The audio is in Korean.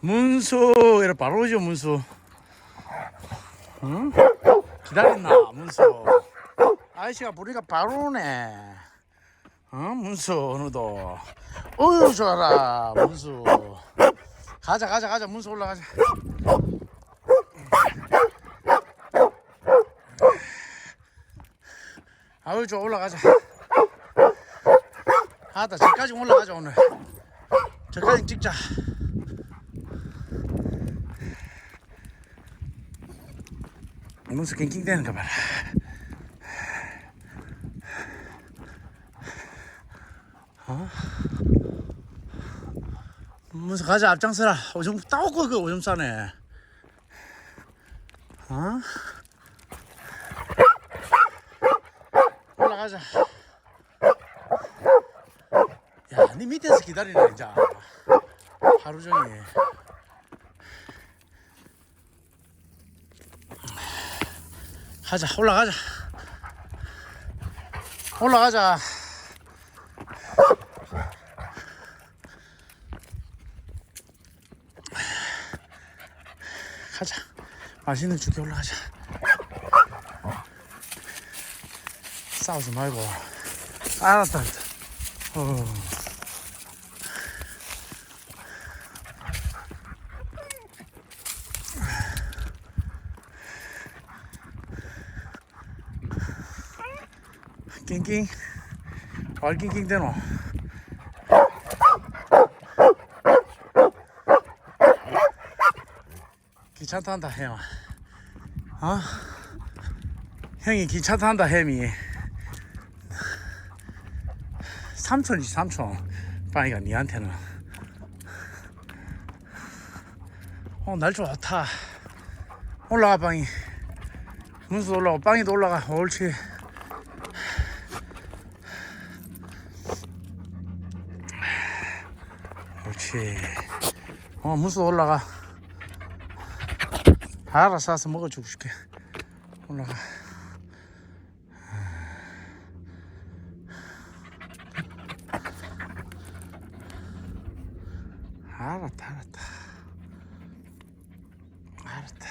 문수. 이래 바로 오죠 문수. 응? 기다렸나 문수. 아저씨가 부르니까 바로 오네. 어 문수 오늘도 어휴 좋아라 문수. 가자 가자 가자. 문수 올라가자. 아유 좋아 올라가자. 아따 저까지 올라가자 오늘. 저까지 찍자 문수 낑낑대는 거 봐라 어? 문수 가자 앞장서라 오줌 따오고 그 오줌 싸네 어? 올라가자 야, 네 밑에서 기다리네 이제 하루 종일. 가자, 올라가자. 올라가자. 가자. 맛있는 죽게 올라가자. 싸우지 말고. 알았다, 알았다. 어. 낑낑. 왈 낑낑 대노. 기차 탄다 형 어? 형이 기차 탄다 햄이. 삼촌이지 삼촌. 빵이가 니한테는. 어날 좋다 올라가 빵이. 문수 올라가 빵이도 올라가. 옳지 그렇지. 어, 무수 올라가. 알아서 와서 먹어주고 줄게. 올라가. 알았다, 알았다. 알았다.